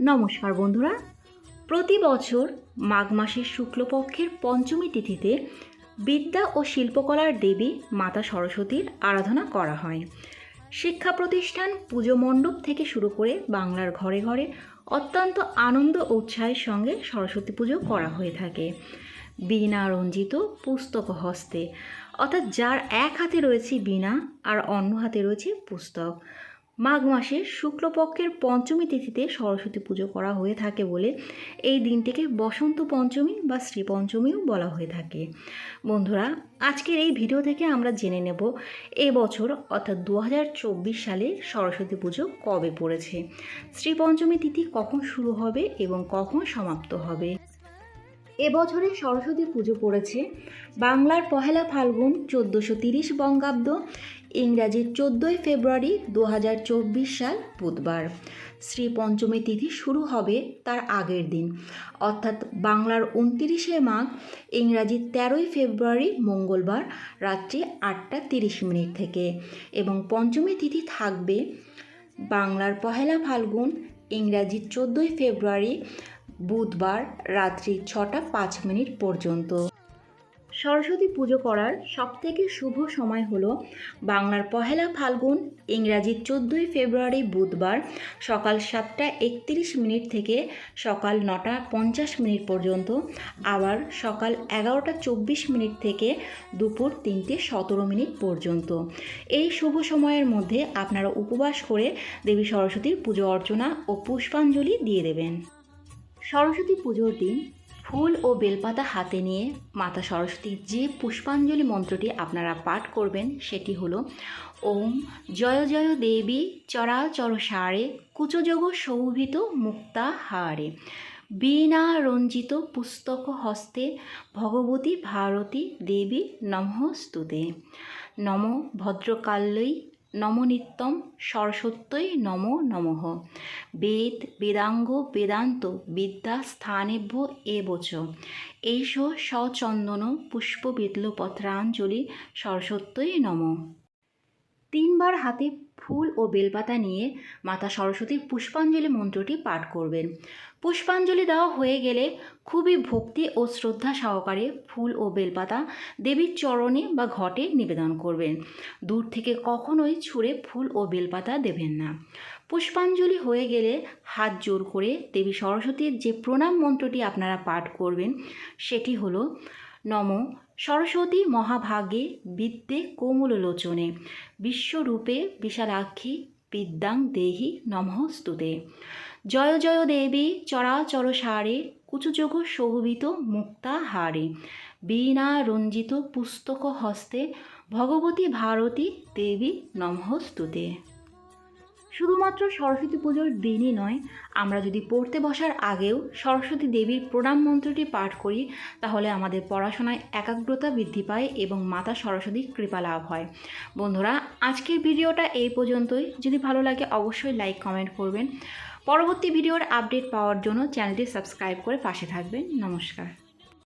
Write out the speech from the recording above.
নমস্কার বন্ধুরা। প্রতি বছর মাঘ মাসের শুক্লপক্ষের পঞ্চমী তিথিতে বিদ্যা ও শিল্পকলার দেবী মাতা সরস্বতীর আরাধনা করা হয়। শিক্ষা প্রতিষ্ঠান পুজো মণ্ডপ থেকে শুরু করে বাংলার ঘরে ঘরে অত্যন্ত আনন্দ উৎসাহের সঙ্গে সরস্বতী পুজো করা হয়ে থাকে। বীণা রঞ্জিত পুস্তক হস্তে, অর্থাৎ যার এক হাতে রয়েছে বীণা আর অন্য হাতে রয়েছে পুস্তক। মাঘ মাসের শুক্লপক্ষের পঞ্চমী তিথিতে সরস্বতী পুজো করা হয়ে থাকে বলে এই দিনটিকে বসন্ত পঞ্চমী বা শ্রী পঞ্চমীও বলা হয়ে থাকে। বন্ধুরা, আজকের এই ভিডিও থেকে আমরা জেনে নেব এবছর অর্থাৎ দু হাজার চব্বিশ সালে সরস্বতী পুজো কবে পড়েছে। শ্রী পঞ্চমী তিথি কখন শুরু হবে এবং কখন সমাপ্ত হবে? এবছরে সরস্বতী পুজো পড়েছে। বাংলার পহেলা ফাল্গুন চোদ্দোশো তিরিশ বঙ্গাব্দ ইংরাজির চোদ্দোই ফেব্রুয়ারি দু হাজার চব্বিশ সাল বুধবার। শ্রী পঞ্চমী তিথি শুরু হবে তার আগের দিন। অর্থাৎ বাংলার উনতিরিশে মাঘ ইংরাজির তেরোই ফেব্রুয়ারি মঙ্গলবার রাত্রি আটটা তিরিশ মিনিট থেকে। এবং পঞ্চমী তিথি থাকবে বাংলার পহেলা ফাল্গুন ইংরাজির চোদ্দোই ফেব্রুয়ারি বুধবার রাত্রি ছটা পাঁচ মিনিট পর্যন্ত। সরস্বতী পুজো করার সবথেকে শুভ সময় হলো বাংলার পহেলা ফাল্গুন ইংরাজির চোদ্দোই ফেব্রুয়ারি বুধবার সকাল সাতটা একত্রিশ মিনিট থেকে সকাল নটা পঞ্চাশ মিনিট পর্যন্ত, আবার সকাল এগারোটা চব্বিশ মিনিট থেকে দুপুর তিনটে সতেরো মিনিট পর্যন্ত। এই শুভ সময়ের মধ্যে আপনারা উপবাস করে দেবী সরস্বতীর পুজো অর্চনা ও পুষ্পাঞ্জলি দিয়ে দেবেন। সরস্বতী পুজোর দিন ফুল ও বেলপাতা হাতে নিয়ে মাতা সরস্বতীর যে পুষ্পাঞ্জলি মন্ত্রটি আপনারা পাঠ করবেন, সেটি হলো, ওম জয় জয় দেবী চরাচর সারে, কুচযোগ শোভিত মুক্তা হারে, বীণা রঞ্জিত পুস্তক হস্তে, ভগবতী ভারতী দেবী নমস্তুতে নম ভদ্রকাল্যই নম নিত্যম সরস্বত্যই নম নমঃ। বেদ, বেদাঙ্গ, বেদান্ত, বিদ্যা, স্থানেভ্য, এবচ। এইস সচন্দন পুষ্প পত্রাঞ্জলি সরস্বত্যই নম। তিনবার হাতে ফুল ও বেলপাতা নিয়ে মাতা সরস্বতীর পুষ্পাঞ্জলি মন্ত্রটি পাঠ করবেন। পুষ্পাঞ্জলি দেওয়া হয়ে গেলে খুবই ভক্তি ও শ্রদ্ধা সহকারে ফুল ও বেলপাতা দেবীর চরণে বা ঘটে নিবেদন করবেন। দূর থেকে কখনোই ছুঁড়ে ফুল ও বেলপাতা দেবেন না। পুষ্পাঞ্জলি হয়ে গেলে হাত জোর করে দেবী সরস্বতীর যে প্রণাম মন্ত্রটি আপনারা পাঠ করবেন, সেটি হলো নম। সরস্বতী মহাভাগে বিদ্যে কোমললোচনে। বিশ্বরূপে বিশালাক্ষী বিদ্যাং দেহি নমস্তুতে জয় জয় দেবী চরাচর সারে কুচযোগ শোভিত মুক্তা হারে। বীণা রঞ্জিত পুস্তক হস্তে ভগবতী ভারতী দেবী নমস্তুতে শুধুমাত্র সরস্বতী পুজোর দিনই নয়, আমরা যদি পড়তে বসার আগেও সরস্বতী দেবীর প্রণাম মন্ত্রটি পাঠ করি, তাহলে আমাদের পড়াশোনায় একাগ্রতা বৃদ্ধি পায় এবং মাতা সরস্বতীর কৃপা লাভ হয়। বন্ধুরা, আজকের ভিডিওটা এই পর্যন্তই। যদি ভালো লাগে অবশ্যই লাইক, কমেন্ট করবেন। পরবর্তী ভিডিওর আপডেট পাওয়ার জন্য চ্যানেলটি সাবস্ক্রাইব করে পাশে থাকবেন। নমস্কার।